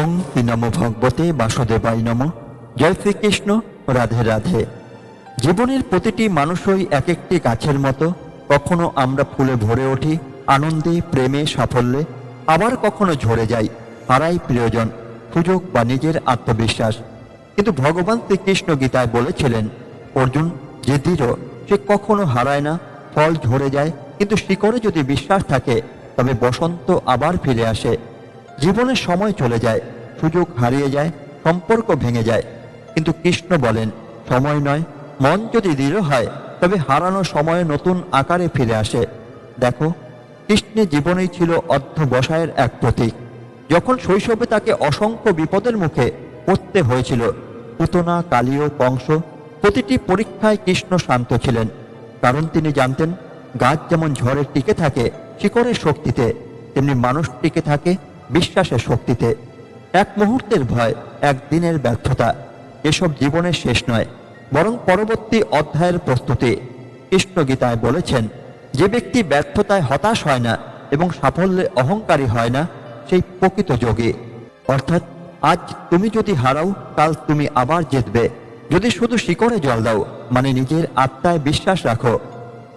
ওং নম ভগবতে বাসুদেবাই নম। জয় শ্রীকৃষ্ণ, রাধে রাধে। জীবনের প্রতিটি মানুষই এক একটি গাছের মতো। কখনো আমরা ফুলে ভরে উঠি, আনন্দে, প্রেমে, সাফল্যে। আবার কখনো ঝরে যাই হারাই প্রিয়জন, সুযোগ বা নিজের আত্মবিশ্বাস। কিন্তু ভগবান শ্রীকৃষ্ণ গীতায় বলেছিলেন, অর্জুন, যে দৃঢ়, সে কখনো হারায় না, ফল ঝরে যায়। কিন্তু শিকড়ে যদি বিশ্বাস থাকে, তবে বসন্ত আবার ফিরে আসে। জীবনের সময় চলে যায়, সুযোগ হারিয়ে যায়, সম্পর্ক ভেঙে যায়। কিন্তু কৃষ্ণ বলেন, সময় নয়, মন যদি দৃঢ় হয়, তবে হারানো সময়ে নতুন আকারে ফিরে আসে। দেখো, কৃষ্ণের জীবনেই ছিল অর্ধবসায়ের এক প্রতীক। যখন শৈশবে তাকে অসংখ্য বিপদের মুখে পড়তে হয়েছিল, পুতনা, কালীয়, কংস, প্রতিটি পরীক্ষায় কৃষ্ণ শান্ত ছিলেন। কারণ তিনি জানতেন, গাছ যেমন ঝড়ে টিকে থাকে, শিকড়ের শক্তিতে, তেমনি মানুষ টিকে থাকে বিশ্বাসের শক্তিতে। এক মুহূর্তের ভয় একদিনের ব্যর্থতা, এসব জীবনের শেষ নয়, বরং পরবর্তী অধ্যায়ের প্রস্তুতি। কৃষ্ণ গীতায় বলেছেন, যে ব্যক্তি ব্যর্থতায় হতাশ হয় না এবং সাফল্যে অহংকারী হয় না, সেই প্রকৃত যোগী। অর্থাৎ, আজ তুমি যদি হারাও, কাল তুমি আবার জিতবে। যদি শুধু শিকড়ে জল দাও মানে নিজের আত্মায় বিশ্বাস রাখো।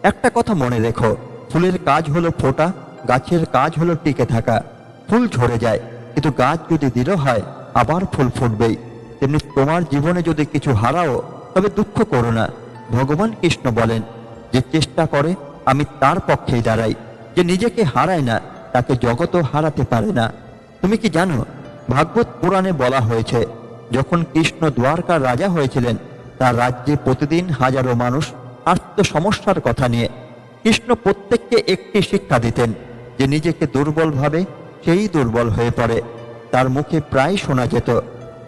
একটা কথা মনে রেখো, ফুলের কাজ হলো ফোটা, গাছের কাজ হলো টিকে থাকা। ফুল ঝরে যায়। কিন্তু গাছ যদি দৃঢ় হয়, আবার ফুল ফুটবেই তেমনি তোমার জীবনে যদি কিছু হারাও, তবে দুঃখ করো না। ভগবান কৃষ্ণ বলেন, যে চেষ্টা করে, আমি তার পক্ষেই দাঁড়াই। যে নিজেকে হারায় না, তাকে জগতও হারাতে পারে না। তুমি কি জানো, ভাগবত পুরাণে বলা হয়েছে, যখন কৃষ্ণ দ্বারকার রাজা হয়েছিলেন, তার রাজ্যে প্রতিদিন হাজারো মানুষ আর্থ সমস্যার কথা নিয়ে কৃষ্ণ প্রত্যেককে একটি শিক্ষা দিতেন, যে নিজেকে দুর্বল ভাবে সেই দুর্বল হয়ে পড়ে। তার মুখে প্রায় শোনা যেত,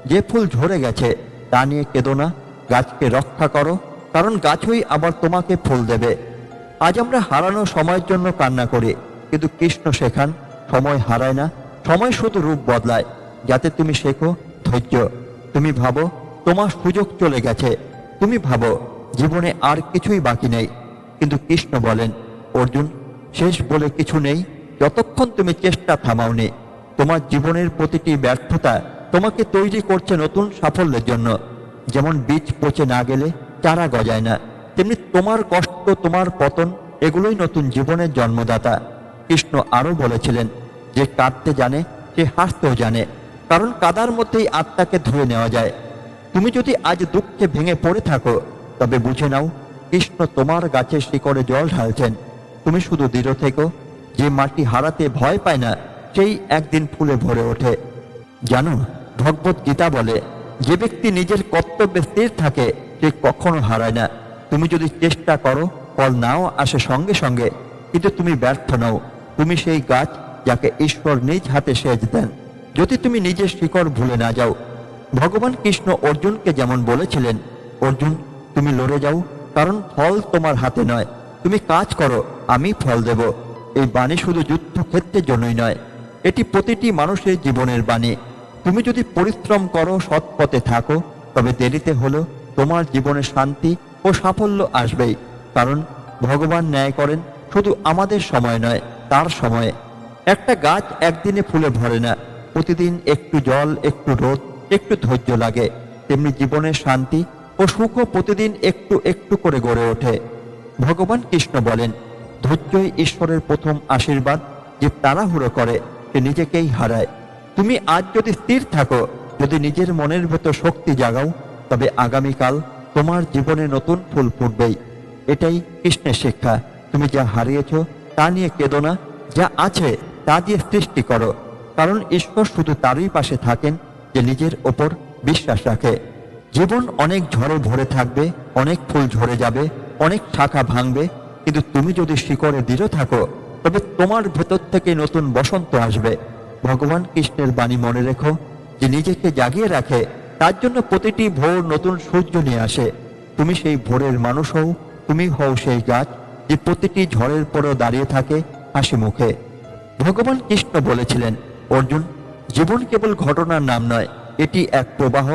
যে ফুল ঝরে গেছে, তা নিয়ে কেঁদো না, গাছকে রক্ষা করো, কারণ গাছই আবার তোমাকে ফুল দেবে। আজ আমরা হারানো সময়ের জন্য কান্না করি, কিন্তু কৃষ্ণ শেখান সময় হারায় না, সময় শুধু রূপ বদলায়। যাতে তুমি শেখো, ধৈর্য। তুমি ভাবো, তোমার সুযোগ চলে গেছে। তুমি ভাবো, জীবনে আর কিছুই বাকি নেই। কিন্তু কৃষ্ণ বলেন, অর্জুন, শেষ বলে কিছু নেই যতক্ষণ তুমি চেষ্টা থামাওনি, তোমার জীবনের প্রতিটি ব্যর্থতা তোমাকে তৈরি করছে নতুন সাফল্যের জন্য। যেমন বীজ পচে না গেলে চারা গজায় না, তেমনি তোমার কষ্ট, তোমার পতন, এগুলোই নতুন জীবনের জন্মদাতা। কৃষ্ণ আরও বলেছিলেন, যে কাঁদতে জানে, সে হাসতেও জানে, কারণ কাদার মধ্যেই আত্মাকে ধুয়ে নেওয়া যায়। তুমি যদি আজ দুঃখে ভেঙে পড়ে থাকো, তবে বুঝে নাও, কৃষ্ণ তোমার গাছের শিকড়ে জল ঢালছেন। তুমি শুধু দৃঢ় থেকো যে মাটি হারাতে ভয় পায় না, সেই একদিন ফুলে ভরে ওঠে। জানো, ভগবত গীতা বলে, যে ব্যক্তি নিজের কর্তব্যে স্থির থাকে, সে কখনো হারায় না। তুমি যদি চেষ্টা করো, ফল নাও আসে সঙ্গে সঙ্গে, কিন্তু তুমি ব্যর্থ নও। তুমি সেই গাছ যাকে ঈশ্বর নিজ হাতে সেচ দেন। যদি তুমি নিজের শিকড় ভুলে না যাও, ভগবান কৃষ্ণ অর্জুনকে যেমন বলেছিলেন, অর্জুন, তুমি লড়ে যাও, কারণ ফল তোমার হাতে নয়। তুমি কাজ করো, আমি ফল দেব। এই বাণী শুধু যুদ্ধক্ষেত্রের জন্যই নয়, এটি প্রতিটি মানুষের জীবনের বাণী। তুমি যদি পরিশ্রম করো সৎ পথে থাকো, তবে দেরিতে হলো তোমার জীবনে শান্তি ও সাফল্য আসবেই। কারণ ভগবান ন্যায় করেন, শুধু আমাদের সময় নয়, তার সময়ে। একটা গাছ একদিনে ফুলে ভরে না, প্রতিদিন একটু জল, একটু রোদ, একটু ধৈর্য লাগে। তেমনি জীবনের শান্তি ও সুখও প্রতিদিন একটু একটু করে গড়ে ওঠে। ভগবান কৃষ্ণ বলেন ধৈর্যই ঈশ্বরের প্রথম আশীর্বাদ যে তাড়াহুড়ো করে, সে নিজেকেই হারায়। তুমি আজ যদি স্থির থাকো, যদি নিজের মনের ভেতর শক্তি জাগাও, তবে আগামীকাল তোমার জীবনে নতুন ফুল ফুটবেই। এটাই কৃষ্ণের শিক্ষা। তুমি যা হারিয়েছ, তা নিয়ে কেঁদো না। যা আছে, তা দিয়ে সৃষ্টি করো। কারণ ঈশ্বর শুধু তারই পাশে থাকেন যে নিজের ওপর বিশ্বাস রাখে। জীবন অনেক ঝড়ে ভরে থাকবে, অনেক ফুল ঝরে যাবে, অনেক শাখা ভাঙবে কিন্তু তুমি যদি শিকড়ে দৃঢ় থাকো, তবে তোমার ভেতর থেকে নতুন বসন্ত আসবে। ভগবান কৃষ্ণের বাণী মনে রেখো, যে নিজেকে জাগিয়ে রাখে, তার জন্য প্রতিটি ভোর নতুন সূর্য নিয়ে আসে। তুমি সেই ভোরের মানুষ হও, তুমি হও সেই গাছ, যে প্রতিটি ঝড়ের পরেও দাঁড়িয়ে থাকে হাসি মুখে। ভগবান কৃষ্ণ বলেছিলেন, অর্জুন, জীবন কেবল ঘটনার নাম নয়, এটি এক প্রবাহ।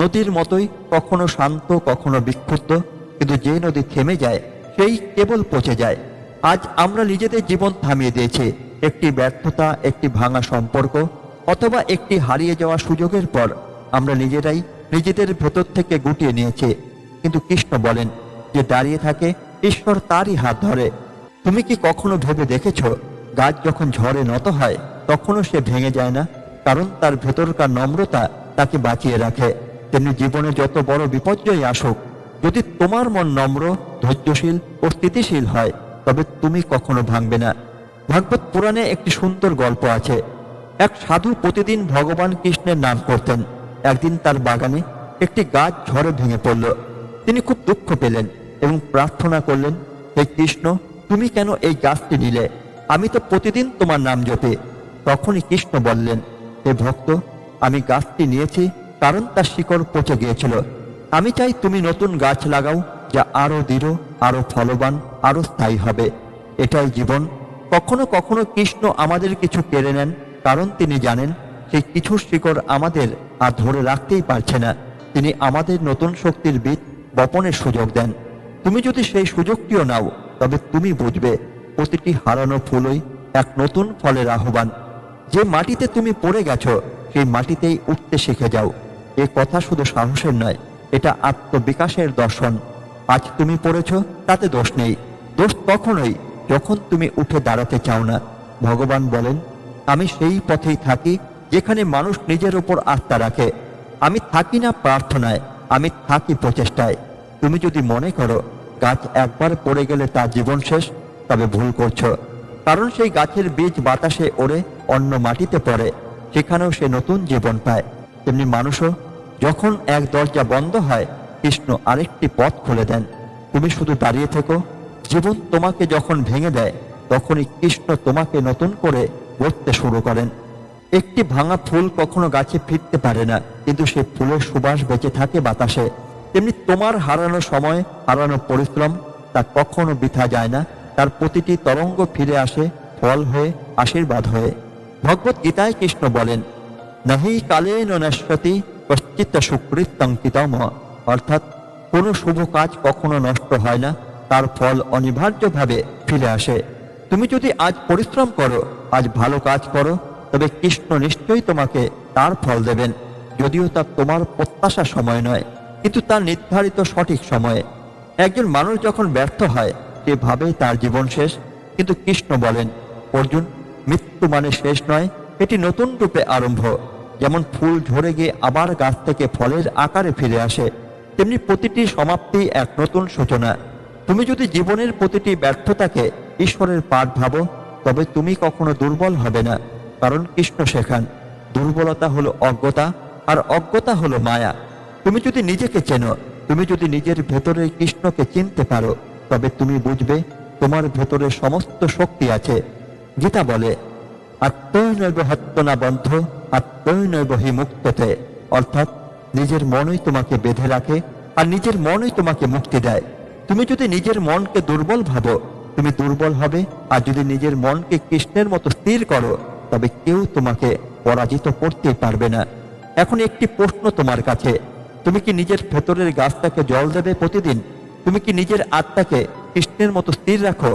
নদীর মতোই কখনো শান্ত, কখনো বিক্ষুব্ধ, কিন্তু যে নদী থেমে যায় সেই কেবল পচে যায়। আজ আমরা নিজেদের জীবন থামিয়ে দিয়েছি। একটি ব্যর্থতা, একটি ভাঙা সম্পর্ক, অথবা একটি হারিয়ে যাওয়া সুযোগের পর আমরা নিজেরাই নিজেদের ভেতর থেকে গুটিয়ে নিয়েছে। কিন্তু কৃষ্ণ বলেন যে দাঁড়িয়ে থাকে, ঈশ্বর তারই হাত ধরে। তুমি কি কখনো ভেবে দেখেছ, গাছ যখন ঝড়ে নত হয়, তখনও সে ভেঙে যায় না? কারণ তার ভেতরকার নম্রতা তাকে বাঁচিয়ে রাখে। তেমনি জীবনে যত বড় বিপর্যয় আসুক যদি তোমার মন নম্র, ধৈর্যশীল ও স্থিতিশীল হয়, তবে তুমি কখনো ভাঙবে না। ভাগবত পুরাণে একটি সুন্দর গল্প আছে। এক সাধু প্রতিদিন ভগবান কৃষ্ণের নাম করতেন। একদিন তার বাগানে একটি গাছ ঝড়ে ভেঙে পড়ল। তিনি খুব দুঃখ পেলেন এবং প্রার্থনা করলেন, হে কৃষ্ণ, তুমি কেন এই গাছটি নিলে? আমি তো প্রতিদিন তোমার নাম জপে। তখনই কৃষ্ণ বললেন, হে ভক্ত, আমি গাছটি নিয়েছি কারণ তার শিকড় পচে গিয়েছিল। আমি চাই তুমি নতুন গাছ লাগাও, যা আরও দৃঢ়, আরও ফলবান, আরও স্থায়ী হবে। এটাই জীবন। কখনো কখনো কৃষ্ণ আমাদের কিছু কেড়ে নেন, কারণ তিনি জানেন, সেই কিছুর শিকড় আমাদের আর ধরে রাখতেই পারছে না। তিনি আমাদের নতুন শক্তির বীজ বপনের সুযোগ দেন। তুমি যদি সেই সুযোগটিও নাও, তবে তুমি বুঝবে, প্রতিটি হারানো ফুলই এক নতুন ফলের আহ্বান। যে মাটিতে তুমি পড়ে গেছো, সেই মাটিতেই উঠতে শিখে যাও। এ কথা শুধু সাহসের নয় এটা আত্মবিকাশের দর্শন। আজ তুমি পড়েছ, তাতে দোষ নেই। দোষ তখনই যখন তুমি উঠে দাঁড়াতে চাও না। ভগবান বলেন, আমি সেই পথেই থাকি যেখানে মানুষ নিজের উপর আস্থা রাখে। আমি থাকি না প্রার্থনায়, আমি থাকি প্রচেষ্টায়। তুমি যদি মনে করো, গাছ একবার পড়ে গেলে তার জীবন শেষ, তবে ভুল করছ। কারণ সেই গাছের বীজ বাতাসে ওড়ে, অন্য মাটিতে পড়ে। সেখানেও সে নতুন জীবন পায়। তেমনি মানুষও যখন এক দরজা বন্ধ হয়, কৃষ্ণ আরেকটি পথ খুলে দেন। তুমি শুধু দাঁড়িয়ে থেকো। জীবন তোমাকে যখন ভেঙে দেয়, তখনই কৃষ্ণ তোমাকে নতুন করে গড়তে শুরু করেন। একটি ভাঙা ফুল কখনো গাছে ফিরতে পারে না, কিন্তু সে ফুলের সুবাস বেঁচে থাকে বাতাসে। তেমনি তোমার হারানো সময়, হারানো পরিশ্রম, তা কখনো বৃথা যায় না। তার প্রতিটি তরঙ্গ ফিরে আসে, ফল হয়ে, আশীর্বাদ হয়ে। ভগবত গীতায় কৃষ্ণ বলেন, নাহি কালে নশ্বতি কশ্চিত সুকৃতঙ্কিতম অর্থাৎ কোনো শুভ কাজ কখনো নষ্ট হয় না, তার ফল অনিবার্যভাবে ফিরে আসে। তুমি যদি আজ পরিশ্রম করো, আজ ভালো কাজ করো, তবে কৃষ্ণ নিশ্চয়ই তোমাকে তার ফল দেবেন। যদিও তা তোমার প্রত্যাশা সময় নয়, কিন্তু তার নির্ধারিত সঠিক সময়ে। একজন মানুষ যখন ব্যর্থ হয়, সে ভাবে তার জীবন শেষ। কিন্তু কৃষ্ণ বলেন, অর্জুন, মৃত্যু মানে শেষ নয়, এটি নতুন রূপে আরম্ভ। যেমন ফুল ঝরে গিয়ে আবার গাছ থেকে ফলের আকারে ফিরে আসে, তেমনি প্রতিটি সমাপ্তি এক নতুন সূচনা। তুমি যদি জীবনের প্রতিটি ব্যর্থতাকে ঈশ্বরের পাঠ ভাবো, তবে তুমি কখনো দুর্বল হবে না, কারণ কৃষ্ণ শেখান, দুর্বলতা হলো অজ্ঞতা আর অজ্ঞতা হলো মায়া। তুমি যদি নিজেকে চেনো, তুমি যদি নিজের ভেতরে কৃষ্ণকে চিনতে পারো, তবে তুমি বুঝবে তোমার ভেতরে সমস্ত শক্তি আছে। গীতা বলে আত্মৈনৈব হত্যনা বন্ধ আত্মৈনৈব হি মুক্ততে অর্থাৎ নিজের মনই তোমাকে বেঁধে রাখে আর নিজের মনই তোমাকে মুক্তি দেয়। তুমি যদি নিজের মনকে দুর্বল ভাবো, তুমি দুর্বল হবে আর যদি নিজের মনকে কৃষ্ণের মতো স্থির করো, তবে কেউ তোমাকে পরাজিত করতেই পারবে না। এখন একটি প্রশ্ন তোমার কাছে, তুমি কি নিজের ভেতরের গাছটাকে জল দেবে প্রতিদিন? তুমি কি নিজের আত্মাকে কৃষ্ণের মতো স্থির রাখো?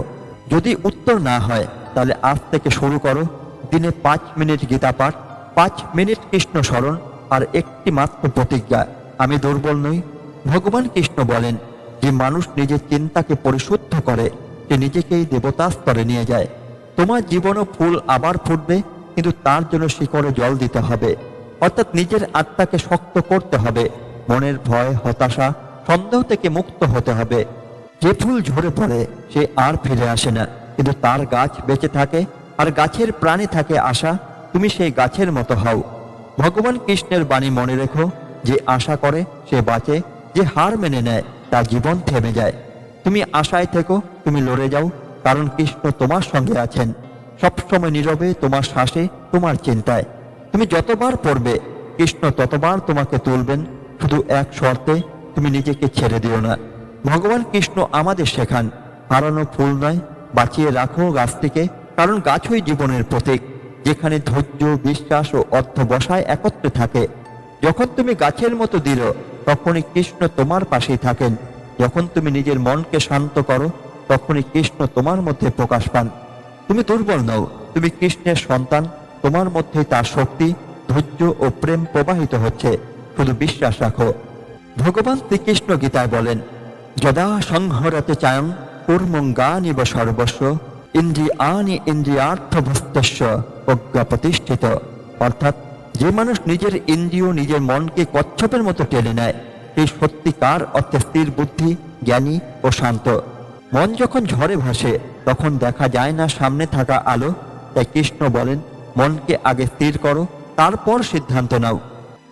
যদি উত্তর না হয়, তাহলে আজ থেকে শুরু করো। দিনে পাঁচ মিনিট গীতা পাঠ পাঁচ মিনিট কৃষ্ণ স্মরণ আর একটি মাত্র প্রতিজ্ঞা। আমি দুর্বল নই। ভগবান কৃষ্ণ বলেন, যে মানুষ নিজের চিন্তাকে পরিশুদ্ধ করে, সে নিজেকেই দেবতা স্তরে নিয়ে যায়। তোমার জীবনও ফুল আবার ফুটবে, কিন্তু তার জন্য শিকড়ে জল দিতে হবে। অর্থাৎ নিজের আত্মাকে শক্ত করতে হবে। মনের ভয়, হতাশা, সন্দেহ থেকে মুক্ত হতে হবে। যে ফুল ঝরে পড়ে, সে আর ফিরে আসে না। কিন্তু তার গাছ বেঁচে থাকে, আর গাছের প্রাণী থাকে আশা তুমি সেই গাছের মতো হও। ভগবান কৃষ্ণের বাণী মনে রেখো, যে আশা করে, সে বাঁচে, যে হার মেনে নেয় তার জীবন থেমে যায়। তুমি আশায় থেকো, তুমি লড়ে যাও, কারণ কৃষ্ণ তোমার সঙ্গে আছেন। সবসময় নীরবে তোমার শ্বাসে, তোমার চিন্তায়। তুমি যতবার পড়বে, কৃষ্ণ ততবার তোমাকে তুলবেন, শুধু এক শর্তে, তুমি নিজেকে ছেড়ে দিও না। ভগবান কৃষ্ণ আমাদের শেখান, হারানো ফুল নয়, বাঁচিয়ে রাখো গাছটিকে, কারণ গাছই জীবনের প্রতীক। যেখানে ধৈর্য, বিশ্বাস ও অর্থবসায় একত্রে থাকে। যখন তুমি গাছের মতো দিল তখনই কৃষ্ণ তোমার পাশেই থাকেন। যখন তুমি নিজের মনকে শান্ত করো, তখনই কৃষ্ণ তোমার মধ্যে প্রকাশ পান। তুমি দুর্বল নও, তুমি কৃষ্ণের সন্তান, তোমার মধ্যে তার শক্তি, ধৈর্য ও প্রেম প্রবাহিত হচ্ছে। শুধু বিশ্বাস রাখো। ভগবান শ্রীকৃষ্ণ গীতায় বলেন, যদা সংহরতে চায়ং কর্মঙ্গানিব সর্বস্ব ইন্দ্রিয়ানি ইন্দ্রিয়ার্থভস্তস্য প্রজ্ঞা প্রতিষ্ঠিত। অর্থাৎ যে মানুষ নিজের ইন্দ্রিয় নিজের মনকে কচ্ছপের মতো টেনে নেয়, সেই সত্যিকার অর্থে স্থির বুদ্ধি, জ্ঞানী ও শান্ত। মন যখন ঝড়ে ভাসে, তখন দেখা যায় না সামনে থাকা আলো। তাই কৃষ্ণ বলেন, মনকে আগে স্থির করো, তারপর সিদ্ধান্ত নাও।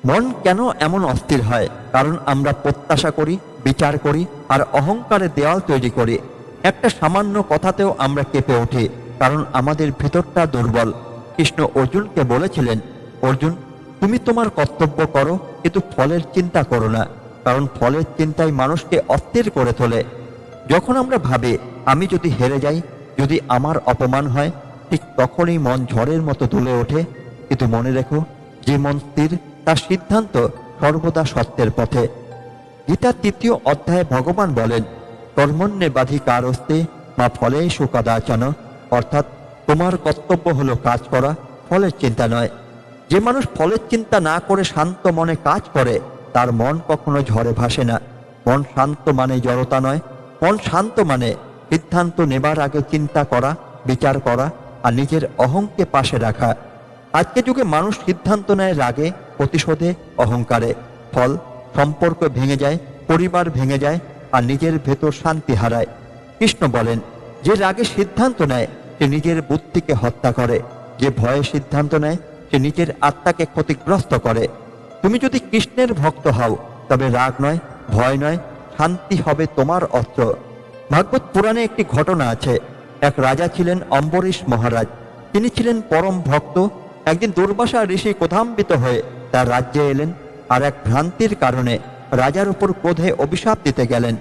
মন কেন এমন অস্থির হয়? কারণ আমরা প্রত্যাশা করি, বিচার করি, আর অহংকারে দেওয়াল তৈরি করি। একটা সামান্য কথাতেও আমরা কেঁপে উঠি, কারণ আমাদের ভিতরটা দুর্বল। কৃষ্ণ অর্জুনকে বলেছিলেন, অর্জুন, তুমি তোমার কর্তব্য করো, কিন্তু ফলের চিন্তা করো না, কারণ ফলের চিন্তায় মানুষকে অস্থির করে তোলে। যখন আমরা ভাবি, আমি যদি হেরে যাই, যদি আমার অপমান হয়, ঠিক তখনই মন ঝড়ের মতো তুলে ওঠে। কিন্তু মনে রেখো, যে মন স্থির, তার সিদ্ধান্ত সর্বদা সত্যের পথে। গীতার তৃতীয় অধ্যায়ে ভগবান বলেন কর্মণ্যে বাধি কার হস্তে মা ফলে সুকাদাচন, অর্থাৎ তোমার কর্তব্য হলো কাজ করা, ফলের চিন্তা নয়। যে মানুষ ফলের চিন্তা না করে শান্ত মনে কাজ করে, তার মন কখনো ঝড়ে ভাসে না। মন শান্ত মানে জড়তা নয়, মন শান্ত মানে সিদ্ধান্ত নেবার আগে চিন্তা করা, বিচার করা, আর নিজের অহংকে পাশে রাখা। আজকে যুগে মানুষ সিদ্ধান্ত নেয় রাগে, প্রতিশোধে, অহংকারে। ফল সম্পর্ক ভেঙে যায়, পরিবার ভেঙে যায় আর নিজের ভেতর শান্তি হারায়। কৃষ্ণ বলেন, যে রাগে সিদ্ধান্ত নেয়, সে নিজের বুদ্ধিকে হত্যা করে। যে ভয়ে সিদ্ধান্ত নেয়, সে নিজের আত্মাকে ক্ষতিগ্রস্ত করে। তুমি যদি কৃষ্ণের ভক্ত হও, তবে রাগ নয়, ভয় নয়, শান্তি হবে তোমার অস্ত্র। ভাগবত পুরাণে একটি ঘটনা আছে। এক রাজা ছিলেন অম্বরীশ মহারাজ। তিনি ছিলেন পরম ভক্ত। একদিন দুর্বাসা ঋষি কোথাম্বিত হয়ে তার রাজ্যে এলেন, আর এক ভ্রান্তির কারণে রাজার উপর ক্রোধে অভিশাপ দিতে গেলেন।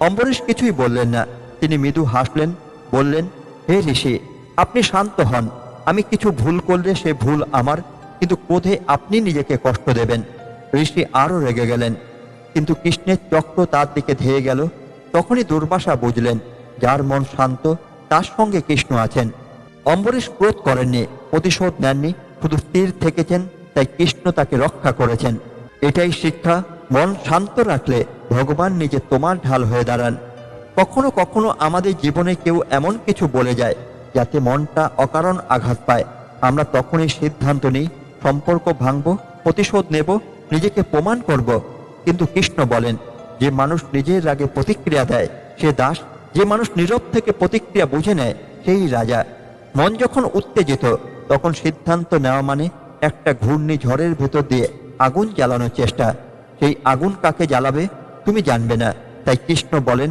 অম্বরীশ কিছুই বললেন না। তিনি মৃদু হাসলেন, বললেন, হে ঋষি, আপনি শান্ত হন। আমি কিছু ভুল করলে সে ভুল আমার, কিন্তু ক্রোধে আপনি নিজেকে কষ্ট দেবেন। ঋষি আরও রেগে গেলেন। কিন্তু কৃষ্ণের চক্র তার দিকে ধেয়ে গেল। তখনই দুর্বাসা বুঝলেন, যার মন শান্ত, তার সঙ্গে কৃষ্ণ আছেন। অম্বরীশ ক্রোধ করেননি, প্রতিশোধ নেননি, শুধু স্থির থেকেছেন, তাই কৃষ্ণ তাকে রক্ষা করেছেন। এটাই শিক্ষা মন শান্ত রাখলে ভগবান নিজে তোমার ঢাল হয়ে দাঁড়ান। কখনো কখনো আমাদের জীবনে কেউ এমন কিছু বলে যায়, যাতে মনটা অকারণ আঘাত পায়। আমরা তখনই সিদ্ধান্ত নিই, সম্পর্ক ভাঙব, প্রতিশোধ নেব, নিজেকে প্রমাণ করব। কিন্তু কৃষ্ণ বলেন, যে মানুষ নিজের রাগে প্রতিক্রিয়া দেয়, সে দাস। যে মানুষ নীরব থেকে প্রতিক্রিয়া বুঝে নেয়, সেই রাজা। মন যখন উত্তেজিত, তখন সিদ্ধান্ত নেওয়া মানে একটা ঘূর্ণি ঝড়ের ভেতর দিয়ে আগুন জ্বালানোর চেষ্টা। সেই আগুন কাকে জ্বালাবে, তুমি জানবে না। তাই কৃষ্ণ বলেন,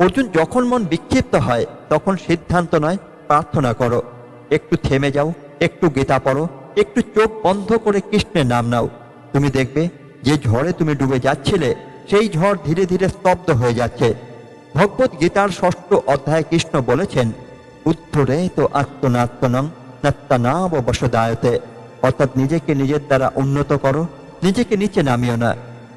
অর্জুন যখন মন বিক্ষিপ্ত হয়, তখন সিদ্ধান্ত নয়, প্রার্থনা করো। একটু থেমে যাও, একটু গীতা পড়ো, একটু চোখ বন্ধ করে কৃষ্ণের নাম নাও। তুমি দেখবে, যে ঝড়ে তুমি ডুবে যাচ্ছিলে, সেই ঝড় ধীরে ধীরে স্তব্ধ হয়ে যাচ্ছে। ভগবত গীতার ষষ্ঠ অধ্যায় কৃষ্ণ বলেছেন উত্তরে তো আত্মনাত্মনং নাত্তানাব বসদায়তে অর্থাৎ নিজেকে নিজের দ্বারা উন্নত করো, নিজেকে নিচে নামিও না।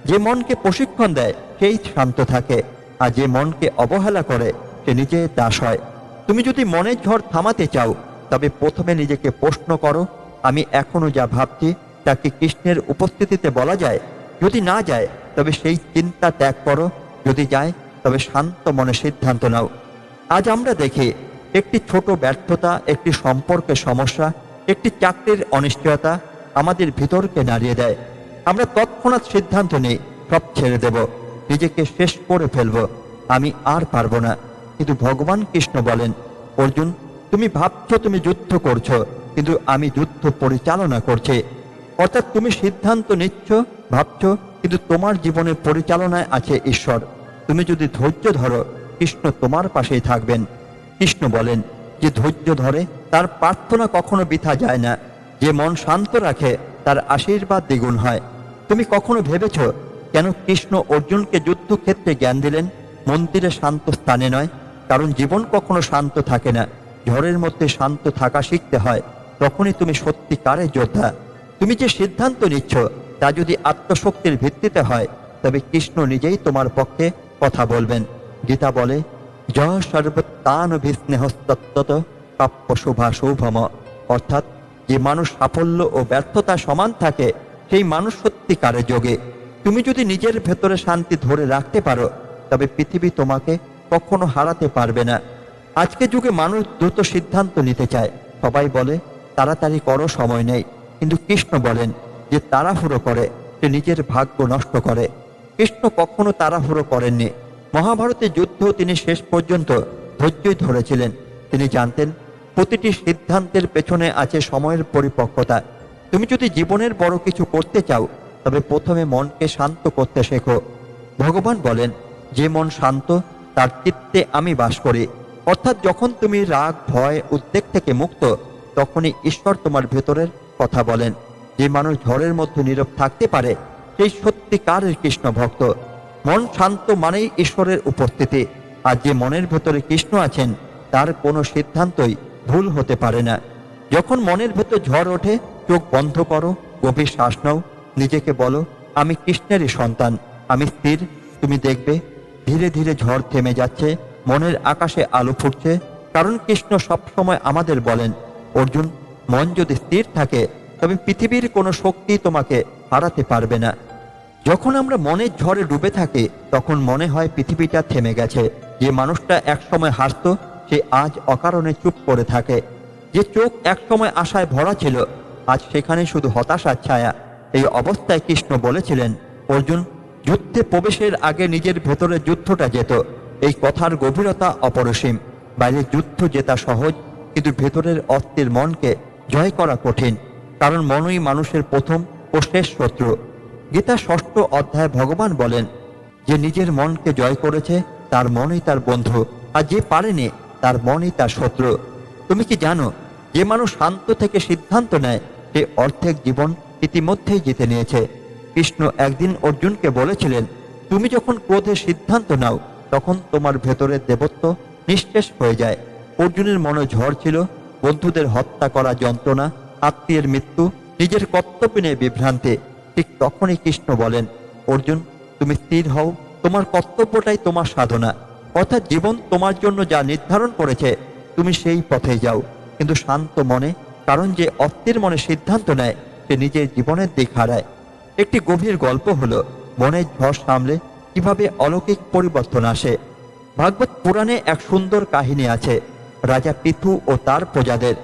যে মনকে প্রশিক্ষণ দেয়, সেই শান্ত থাকে, আর যে মনকে অবহেলা করে, সে নিজে দাস হয়। তুমি যদি মনের ঝড় থামাতে চাও, তবে প্রথমে নিজেকে প্রশ্ন করো, আমি এখনও যা ভাবছি, তা কি কৃষ্ণের উপস্থিতিতে বলা যায়? যদি না যায়, তবে সেই চিন্তা ত্যাগ করো, যদি যায়, তবে শান্ত মনে সিদ্ধান্ত নাও। আজ আমরা দেখি, একটি ছোট ব্যর্থতা, একটি সম্পর্কের সমস্যা, একটি চাকরির অনিশ্চয়তা আমাদের ভিতরকে নাড়িয়ে দেয়। আমরা তৎক্ষণাৎ সিদ্ধান্ত নিই, সব ছেড়ে দেব, নিজেকে শেষ করে ফেলব, আমি আর পারব না। কিন্তু ভগবান কৃষ্ণ বলেন, অর্জুন, তুমি ভাবছ তুমি যুদ্ধ করছ, কিন্তু আমি যুদ্ধ পরিচালনা করছি। অর্থাৎ তুমি সিদ্ধান্ত নিচ্ছ, ভাবছ, কিন্তু তোমার জীবনের পরিচালনায় আছে ঈশ্বর। তুমি যদি ধৈর্য ধরো, কৃষ্ণ তোমার পাশেই থাকবেন। কৃষ্ণ বলেন, যে ধৈর্য ধরে, তার প্রার্থনা কখনো বৃথা যায় না। যে মন শান্ত রাখে, তার আশীর্বাদ দ্বিগুণ হয়। তুমি কখনো ভেবেছ কেন কৃষ্ণ অর্জুনকে যুদ্ধক্ষেত্রে জ্ঞান দিলেন? মন্দিরে শান্ত স্থানে নয়, কারণ জীবন কখনো শান্ত থাকে না। ঝড়ের মধ্যে শান্ত থাকা শিখতে হয়, তখনই তুমি সত্যিকারের যোদ্ধা। তুমি যে সিদ্ধান্ত নিচ্ছ, তা যদি আত্মশক্তির ভিত্তিতে হয়, তবে কৃষ্ণ নিজেই তোমার পক্ষে কথা বলবেন। গীতা বলে য সর্বত্তান বিস্নেহস্তত্ত প্রাপ্য শুভা শুভম অর্থাৎ, যে মানুষ সাফল্য ও ব্যর্থতা সমান থাকে সেই মানুষ সত্যিকারে যোগে। তুমি যদি নিজের ভেতরে শান্তি ধরে রাখতে পারো, তবে পৃথিবী তোমাকে কখনো হারাতে পারবে না। আজকে যুগে মানুষ দ্রুত সিদ্ধান্ত নিতে চায়। সবাই বলে, তাড়াতাড়ি করো, সময় নেই। কিন্তু কৃষ্ণ বলেন যে, তাড়াহুড়ো করে, সে নিজের ভাগ্য নষ্ট করে। কৃষ্ণ কখনো তাড়াহুড়ো করেননি। মহাভারতের যুদ্ধ তিনি শেষ পর্যন্ত ধৈর্যই ধরেছিলেন। তিনি জানতেন, প্রতিটি সিদ্ধান্তের পেছনে আছে সময়ের পরিপক্কতা। তুমি যদি জীবনের বড় কিছু করতে চাও, তবে প্রথমে মনকে শান্ত করতে শেখো। ভগবান বলেন, যে মন শান্ত, তার চিত্তে আমি বাস করি। অর্থাৎ যখন তুমি রাগ, ভয়, উদ্বেগ থেকে মুক্ত, তখনই ঈশ্বর তোমার ভেতরের কথা বলেন। যে মানুষ ঝড়ের মধ্যে নীরব থাকতে পারে, সেই সত্যিকারের কৃষ্ণ ভক্ত। মন শান্ত মানেই ঈশ্বরের উপস্থিতি, আর যে মনের ভেতরে কৃষ্ণ আছেন, তার কোনো সিদ্ধান্তই ভুল হতে পারে না। যখন মনের ভেতর ঝড় ওঠে চোখ বন্ধ করো, গভীর শ্বাস নাও, নিজেকে বলো, আমি কৃষ্ণেরই সন্তান, আমি স্থির, তুমি দেখবে, ধীরে ধীরে ঝড় থেমে যাচ্ছে, মনের আকাশে আলো ফুটছে, কারণ কৃষ্ণ সবসময় আমাদের বলেন, অর্জুন, মন যদি স্থির থাকে, তবে পৃথিবীর কোনো শক্তি তোমাকে হারাতে পারবে না। যখন আমরা মনের ঝড়ে ডুবে থাকি, তখন মনে হয় পৃথিবীটা থেমে গেছে, যে মানুষটা একসময় হাসত, সে আজ অকারণে চুপ করে থাকে। যে চোখ একসময় আশায় ভরা ছিল আজ সেখানে শুধু হতাশার ছায়া। এই অবস্থায় কৃষ্ণ বলেছিলেন, অর্জুন, যুদ্ধে প্রবেশের আগে নিজের ভেতরে যুদ্ধটা যেত। এই কথার গভীরতা অপরসীম। বাইরে যুদ্ধ জেতা সহজ, কিন্তু ভেতরের অস্থির মনকে জয় করা কঠিন। কারণ মনই মানুষের প্রথম ও শেষ শত্রু। গীতা ষষ্ঠ অধ্যায় ভগবান বলেন, যে নিজের মনকে জয় করেছে, তার মনই তার বন্ধু, আর যে পারেনি, তার মনই তার শত্রু। তুমি কি জানো, যে মানুষ শান্ত থেকে সিদ্ধান্ত নেয় সে অর্ধেক জীবন ইতিমধ্যেই জিতে নিয়েছে। কৃষ্ণ একদিন অর্জুনকে বলেছিলেন, তুমি যখন ক্রোধে সিদ্ধান্ত নাও, তখন তোমার ভেতরের দেবত্ব নিঃশেষ হয়ে যায়। অর্জুনের মনে ঝড় ছিল, বন্ধুদের হত্যা করা যন্ত্রণা, আত্মীয়ের মৃত্যু, নিজের কর্তব্য নিয়ে বিভ্রান্তি। ঠিক তখনই কৃষ্ণ বলেন, অর্জুন, তুমি স্থির হও, তোমার কর্তব্যটাই তোমার সাধনা। অর্থাৎ জীবন তোমার জন্য যা নির্ধারণ করেছে, তুমি সেই পথে যাও। কিন্তু শান্ত মনে কারণ যে অস্থির মনে সিদ্ধান্ত নেয়, সে নিজের জীবনের দিক হারায়। একটি গভীর গল্প হলো, মনের ঝড় সামলে কীভাবে অলৌকিক পরিবর্তন আসে। ভাগবত পুরাণে এক সুন্দর কাহিনী আছে, রাজা পৃথু ও তার প্রজাদের।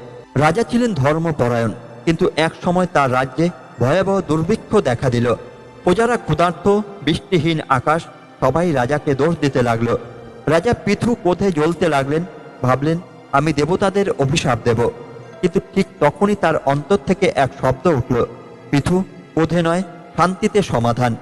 রাজা ছিলেন ধর্মপরায়ণ, কিন্তু এক সময় তার রাজ্যে ভয়াবহ দুর্ভিক্ষ দেখা দিল। প্রজারা ক্ষুধার্ত, বৃষ্টিহীন আকাশ, সবাই রাজাকে দোষ দিতে লাগল। রাজা পৃথু কোধে জ্বলতে লাগলেন, ভাবলেন, আমি দেবতাদের অভিশাপ দেব। কিন্তু ঠিক তখনই তার অন্তর থেকে এক শব্দ উঠল, পৃথু কোধে নয়, শান্তিতে সমাধান।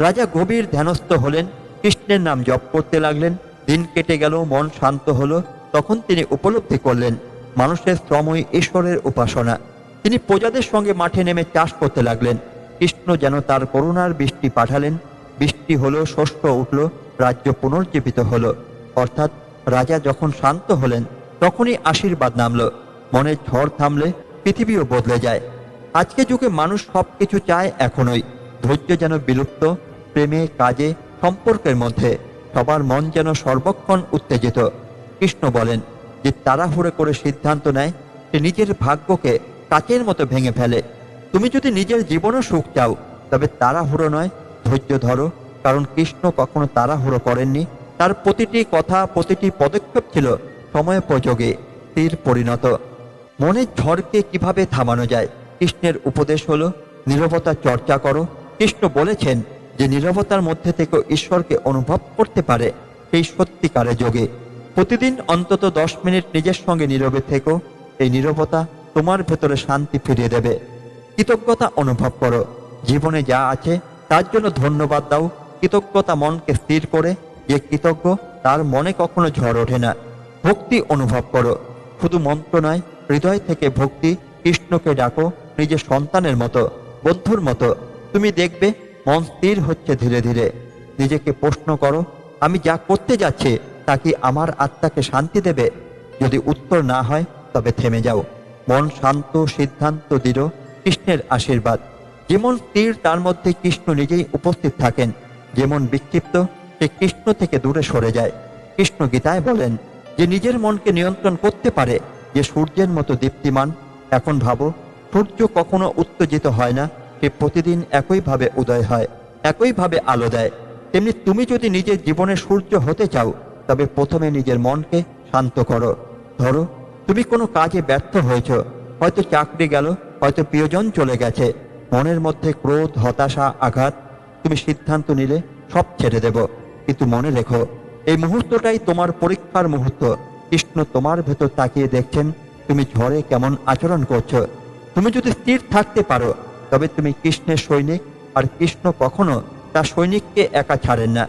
রাজা গভীর ধ্যানস্থ হলেন, কৃষ্ণের নাম জপ করতে লাগলেন। দিন কেটে গেল, মন শান্ত হলো, তখন তিনি উপলব্ধি করলেন, মানুষের শ্রমই ঈশ্বরের উপাসনা। তিনি প্রজাদের সঙ্গে মাঠে নেমে চাষ করতে লাগলেন। কৃষ্ণ যেন তার করুণার বৃষ্টি পাঠালেন। বৃষ্টি হলো, শস্য উঠল, রাজ্য পুনর্জীবিত হলো। অর্থাৎ রাজা যখন শান্ত হলেন, তখনই আশীর্বাদ নামলো। মনের ঝড় থামলে পৃথিবীও বদলে যায়। আজকে যুগে মানুষ সবকিছু চায় এখনই। ধৈর্য যেন বিলুপ্ত, প্রেমে, কাজে, সম্পর্কের মধ্যে, সবার মন যেন সর্বক্ষণ উত্তেজিত। কৃষ্ণ বলেন যে তাড়াহুড়ো করে সিদ্ধান্ত নেয়, সে নিজের ভাগ্যকে কাচের মতো ভেঙে ফেলে। তুমি যদি নিজের জীবনও সুখ চাও, তবে তাড়াহুড়ো নয়, ধৈর্য ধরো। কারণ কৃষ্ণ কখনো তাড়াহুড়ো করেননি। তার প্রতিটি কথা, প্রতিটি পদক্ষেপ ছিল সময়োপযোগী তীর পরিণত। মনের ঝড়কে কীভাবে থামানো যায়? কৃষ্ণের উপদেশ হলো, নীরবতা চর্চা করো। কৃষ্ণ বলেছেন যে নীরবতার মধ্যে থেকে ঈশ্বরকে অনুভব করতে পারে সেই সত্যিকারে যোগে। প্রতিদিন অন্তত দশ মিনিট নিজের সঙ্গে নীরবে থেকো। এই নীরবতা তোমার ভেতরে শান্তি ফিরিয়ে দেবে। কৃতজ্ঞতা অনুভব করো। জীবনে যা আছে, তার জন্য ধন্যবাদ দাও। কৃতজ্ঞতা মনকে স্থির করে যে কৃতজ্ঞ, তার মনে কখনো ঝড় ওঠে না। ভক্তি অনুভব করো। শুধু মন্ত্র নয় হৃদয় থেকে ভক্তি, কৃষ্ণকে ডাকো নিজের সন্তানের মতো, বন্ধুর মতো। তুমি দেখবে, মন স্থির হচ্ছে ধীরে ধীরে। নিজেকে প্রশ্ন করো, আমি যা করতে যাচ্ছি, তা কি আমার আত্মাকে শান্তি দেবে? যদি উত্তর না হয়, তবে থেমে যাও। মন শান্ত, সিদ্ধান্ত দৃঢ়, কৃষ্ণের আশীর্বাদ। যেমন তীর তার মধ্যে কৃষ্ণ নিজেই উপস্থিত থাকেন। যেমন বিক্ষিপ্ত, সে কৃষ্ণ থেকে দূরে সরে যায়। কৃষ্ণ গীতায় বলেন, যে নিজের মনকে নিয়ন্ত্রণ করতে পারে যে সূর্যের মতো দীপ্তিমান, এখন ভাবো, সূর্য কখনো উত্তেজিত হয় না, সে প্রতিদিন একইভাবে উদয় হয় একইভাবে আলো দেয়। তেমনি তুমি যদি নিজের জীবনে সূর্য হতে চাও, তবে প্রথমে নিজের মনকে শান্ত করো। ধরো, তুমি কোনো কাজে ব্যর্থ হয়েছ, হয়তো চাকরি গেল, হয়তো প্রিয়জন চলে গেছে, মনের মধ্যে ক্রোধ, হতাশা, আঘাত, তুমি সিদ্ধান্ত নিলে সব ছেড়ে দেব। কিন্তু মনে রেখো, এই মুহূর্তটাই তোমার পরীক্ষার মুহূর্ত। কৃষ্ণ তোমার ভেতর তাকিয়ে দেখছেন, তুমি ঝড়ে কেমন আচরণ করছ। তুমি যদি স্থির থাকতে পারো, তবে তুমি কৃষ্ণের সৈনিক, আর কৃষ্ণ কখনো তার সৈনিককে একা ছাড়েন না।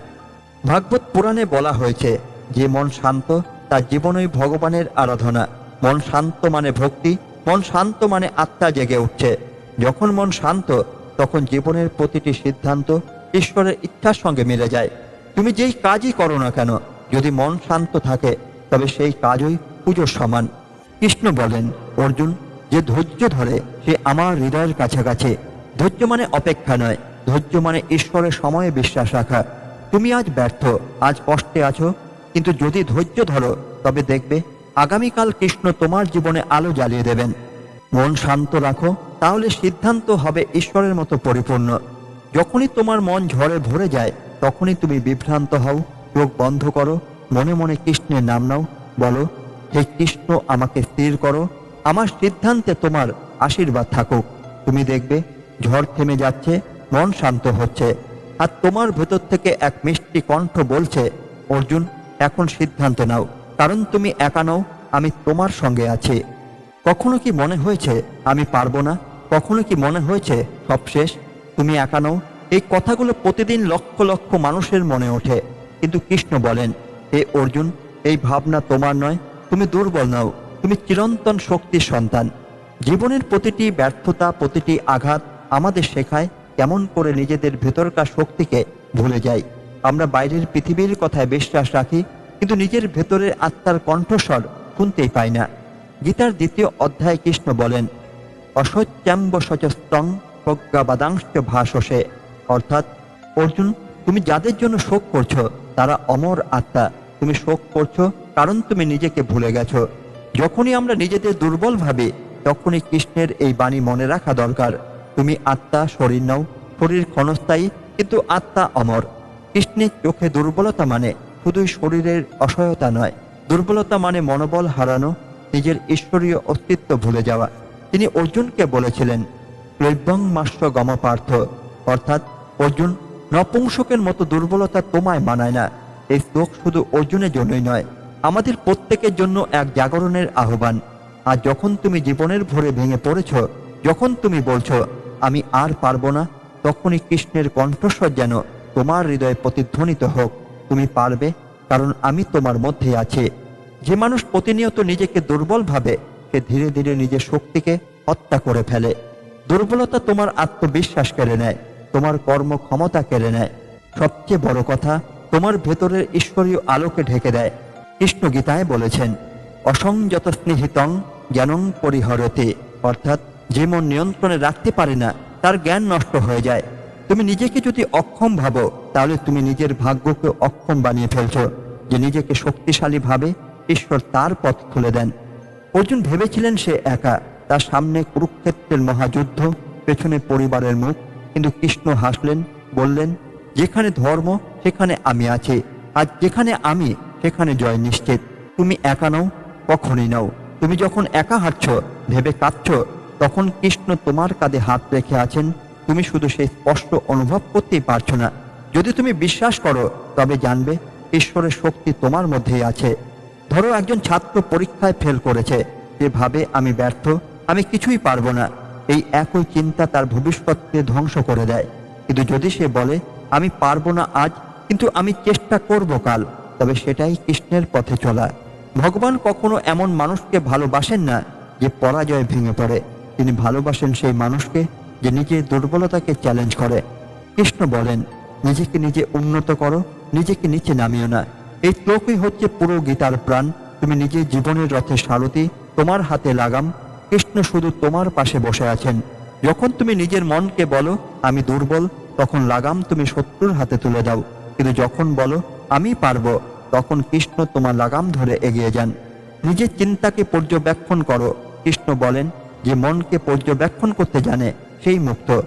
ভাগবত পুরাণে বলা হয়েছে, যে মন শান্ত, তার জীবনই ভগবানের আরাধনা। মন শান্ত মানে ভক্তি, মন শান্ত মানে আত্মা জেগে উঠছে। যখন মন শান্ত, তখন জীবনের প্রতিটি সিদ্ধান্ত ঈশ্বরের ইচ্ছার সঙ্গে মিলে যায়। তুমি যেই কাজই করো না কেন, যদি মন শান্ত থাকে তবে সেই কাজই পুজোর সমান। কৃষ্ণ বলেন, অর্জুন, যে ধৈর্য ধরে সে আমার হৃদয়ের কাছাকাছি। ধৈর্য মানে অপেক্ষা নয়, ধৈর্য মানে ঈশ্বরের সময়ে বিশ্বাস রাখা। তুমি আজ ব্যর্থ, আজ কষ্টে আছো, কিন্তু যদি ধৈর্য ধরো, তবে দেখবে আগামীকাল কৃষ্ণ তোমার জীবনে আলো জ্বালিয়ে দেবেন। মন শান্ত রাখো, তাহলে সিদ্ধান্ত হবে ঈশ্বরের মতো পরিপূর্ণ। যখনই তোমার মন ঝড়ে ভরে যায়, তখনই তুমি বিভ্রান্ত হও, চোখ বন্ধ করো মনে মনে কৃষ্ণের নাম নাও। বলো, হে কৃষ্ণ, আমাকে স্থির করো। আমার সিদ্ধান্তে তোমার আশীর্বাদ থাকুক। তুমি দেখবে, ঝড় থেমে যাচ্ছে, মন শান্ত হচ্ছে। আর তোমার ভেতর থেকে এক মিষ্টি কণ্ঠ বলছে, অর্জুন, এখন সিদ্ধান্ত নাও। কারণ তুমি একা নও, আমি তোমার সঙ্গে আছি। কখনো কি মনে হয়েছে, আমি পারব না? কখনো কি মনে হয়েছে, সব শেষ? তুমি একা নও? এই কথাগুলো প্রতিদিন লক্ষ লক্ষ মানুষের মনে ওঠে। কিন্তু কৃষ্ণ বলেন হে অর্জুন, এই ভাবনা তোমার নয়। তুমি দুর্বল নও, তুমি চিরন্তন শক্তির সন্তান। জীবনের প্রতিটি ব্যর্থতা, প্রতিটি আঘাত আমাদের শেখায় কেমন করে নিজেদের ভেতরকার শক্তিকে ভুলে যাই। আমরা বাইরের পৃথিবীর কথায় বিশ্বাস রাখি, কিন্তু নিজের ভেতরের আত্মার কণ্ঠস্বর শুনতেই পাই না। গীতার দ্বিতীয় অধ্যায়ে কৃষ্ণ বলেন অসচ্যাম্ব সচস্তং প্রজ্ঞাবাদাংশ ভাষসে অর্থাৎ, অর্জুন, তুমি যাদের জন্য শোক করছ তারা অমর আত্মা, তুমি শোক করছ, কারণ তুমি নিজেকে ভুলে গেছো। যখনই আমরা নিজেদের দুর্বল ভাবি, তখনই কৃষ্ণের এই বাণী মনে রাখা দরকার। তুমি আত্মা, শরীর নাও, শরীর ক্ষণস্থায়ী, কিন্তু আত্মা অমর। কৃষ্ণের চোখে দুর্বলতা মানে শুধুই শরীরের অসহায়তা নয়। দুর্বলতা মানে মনোবল হারানো, নিজের ঈশ্বরীয় অস্তিত্ব ভুলে যাওয়া। তিনি অর্জুনকে বলেছিলেন ক্লৈব্যং মাস্য গমপার্থ। অর্থাৎ অর্জুন নপুংসকের মতো দুর্বলতা তোমায় মানায় না। এই শ্লোক শুধু অর্জুনের জন্যই নয়, আমাদের প্রত্যেকের জন্য এক জাগরণের আহ্বান। আর যখন তুমি জীবনের ভরে ভেঙে পড়েছ, যখন তুমি বলছো, আমি আর পারব না, তখনই কৃষ্ণের কণ্ঠস্বর যেন তোমার হৃদয়ে প্রতিধ্বনিত হোক। তুমি পারবে, কারণ আমি তোমার মধ্যে আছি। যে মানুষ প্রতিনিয়ত নিজেকে দুর্বল ভাবে, সে ধীরে ধীরে নিজের শক্তিকে হত্যা করে ফেলে। দুর্বলতা তোমার আত্মবিশ্বাস কেড়ে নেয়। তোমার কর্ম ক্ষমতা কেড়ে নেয়। সবচেয়ে বড় কথা, তোমার ভেতরের ঈশ্বরীয় আলোকে ঢেকে দেয়। কৃষ্ণ গীতায় বলেছেন, অসংযত স্নেহিতং জ্ঞানং পরিহরতে। অর্থাৎ, যে মন নিয়ন্ত্রণে রাখতে পারে না, তার জ্ঞান নষ্ট হয়ে যায়। তুমি নিজেকে যদি অক্ষম ভাবো, তাহলে তুমি নিজের ভাগ্যকে অক্ষম বানিয়ে ফেলছো। যে নিজেকে শক্তিশালী ভাবে, ঈশ্বর তার পথ খুলে দেন। অর্জুন ভেবেছিলেন সে একা, তার সামনে কুরুক্ষেত্রের মহাযুদ্ধ, পেছনে পরিবারের মুখ কিন্তু কৃষ্ণ হাসলেন, বললেন, যেখানে ধর্ম, সেখানে আমি আছি। আর যেখানে আমি, সেখানে জয় নিশ্চিত। তুমি একা নও, কখনই নাও। তুমি যখন একা হাঁটছ, ভেবে কাঁদছ, তখন কৃষ্ণ তোমার কাঁধে হাত রেখে আছেন। তুমি শুধু সেই স্পষ্ট অনুভব করতেই পারছ না। যদি তুমি বিশ্বাস করো, তবে জানবে, ঈশ্বরের শক্তি তোমার মধ্যেই আছে। ধরো একজন ছাত্র পরীক্ষায় ফেল করেছে। যে ভাবে, আমি ব্যর্থ, আমি কিছুই পারব না। এই একই চিন্তা তার ভবিষ্যৎকে ধ্বংস করে দেয়। কিন্তু যদি সে বলে, আমি পারব না আজ, কিন্তু আমি চেষ্টা করব কাল, তবে সেটাই কৃষ্ণের পথে চলা। ভগবান কখনো এমন মানুষকে ভালোবাসেন না যে পরাজয় ভেঙে পড়ে। তিনি ভালোবাসেন সেই মানুষকে যে নিজের দুর্বলতাকে চ্যালেঞ্জ করে। কৃষ্ণ বলেন, নিজেকে নিজে উন্নত করো, নিজেকে নিচে নামিও না। এই শ্লোকই হচ্ছে পুরো গীতার প্রাণ। তুমি নিজের জীবনের রথে সারথি, তোমার হাতে লাগাম কৃষ্ণ শুধু তোমার পাশে বসে আছেন। যখন তুমি নিজের মনকে বলো, আমি দুর্বল, তখন লাগাম তুমি শত্রুর হাতে তুলে দাও। কিন্তু যখন বলো, আমি পারব, তখন কৃষ্ণ তোমার লাগাম ধরে এগিয়ে যান। নিজের চিন্তাকে পর্যবেক্ষণ করো। কৃষ্ণ বলেন, যে মনকে পর্যবেক্ষণ করতে জানে, সেই মুক্ত।